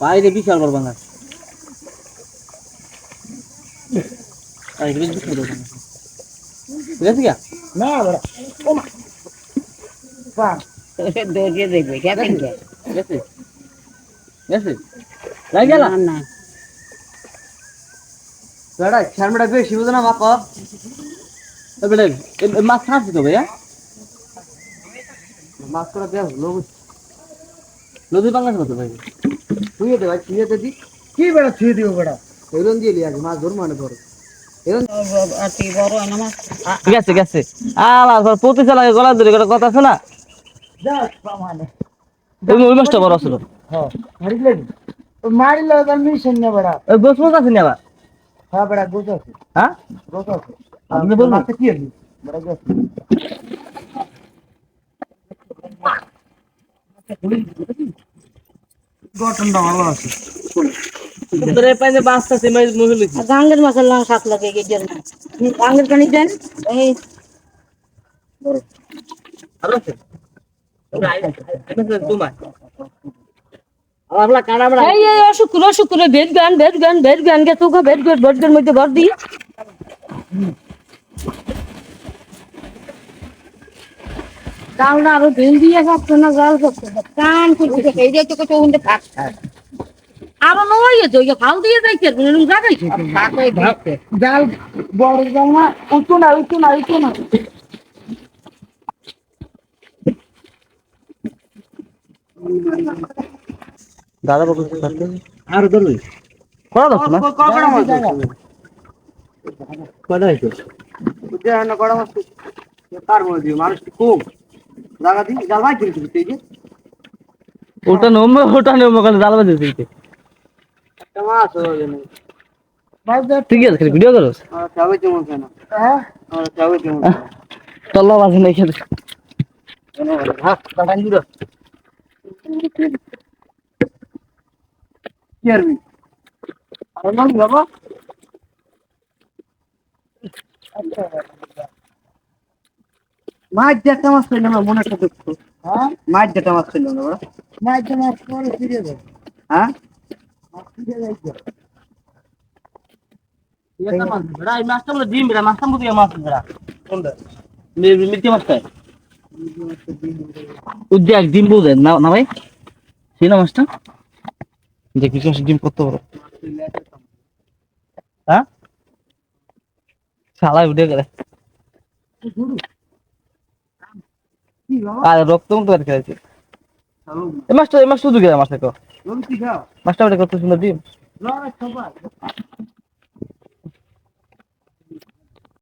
বাইরে বিশাল বড় কি? না বড়। ও মা। দেখবে বেশি বুঝো না বেটা মাছ ছাড়ছি তো ভাইয়া? মাছ করে কত ভাই দে ভাই দে কি বেড়া ছুঁয়ে দিও বেড়া? এরন দিয়ে লিয়ে মাছ ধর মানে ধর তুই গেছে গেছে প্রতি চালাকে গলা ধরে কথা আছে না যা ওই ওই মাছটা বড় ছিল। মারিলে মিশন না বেড়া। গোস আছে না আবার? হ্যাঁ বেড়া গোছ আছে। হ্যাঁ? গোছ আছে। আপনি বলুন। মাছটা কি আছে বেড়া গোছ গঠনটা ভালো আছে তোরে পাইলে বাসটা সে মাছ মহিলা আর গাঙ্গের মাছের লং সাত লাগে গেজের মাছ গাঙ্গের পানি দেন এই আর আছে তোমার আমরা কানা আমরা এই এই অসুখ করে অসুখ করে ভেদ গান ভেদ গান ভেদ গান গে তুকে ভেদ গান ভেদ গান মধ্যে ভর দিই ডালটা আরও ভেল দিয়ে যাচ্ছে না জাল যাচ্ছে না। কান খুলছে এই যে তোকে চৌন্দে থাক। আরও নয় তো ইয়ে ফাল দিয়ে যাইছে এরকম জাগাইছে থাক ওই ভাবতে জাল বড় জাল না উঁচু না উঁচু না উঁচু না। দাদা বাবু আর করা না কড়া হয়েছে বুঝতে হয় না কড়া মাছ তার মধ্যে দিয়ে মানুষ কম জায়গা দিই জাল ভাই কিনতে এই যে। ওটা নমবে ওটা নমবে কালে জাল বাজে দিতে একটা মাছ হয়ে গেল ঠিক আছে ভিডিও করো আমরা কেমন খায় হ্যাঁ? আমরা কেমন তল্লা বাজে নাই খেতে হাত কাটান দিল। কি আরবি আর বাবা। মাছ যেটা মাছ না মনে একটা দুঃখ। হ্যাঁ? মাছ যেটা মাছ পেলাম না বড়। মাছ মাছ পরে ফিরে যাবে হ্যাঁ? ফিরে যাইছে মাছ মাছটা বলে ডিম বড়া মাছটা মুদিয়া মাছ বড়া। কোনটা? মাছটা? উদ্যাগ ডিম বুঝে না না ভাই? সেই না মাছটা? দেখি কি ডিম কত বড়? হ্যাঁ? শালা উঠে গেলে। আর রক্ত মুক্ত করে খেলেছি। এই মাছটা এই মাছটা তো রুটি মাছটা কত সুন্দর ডিম।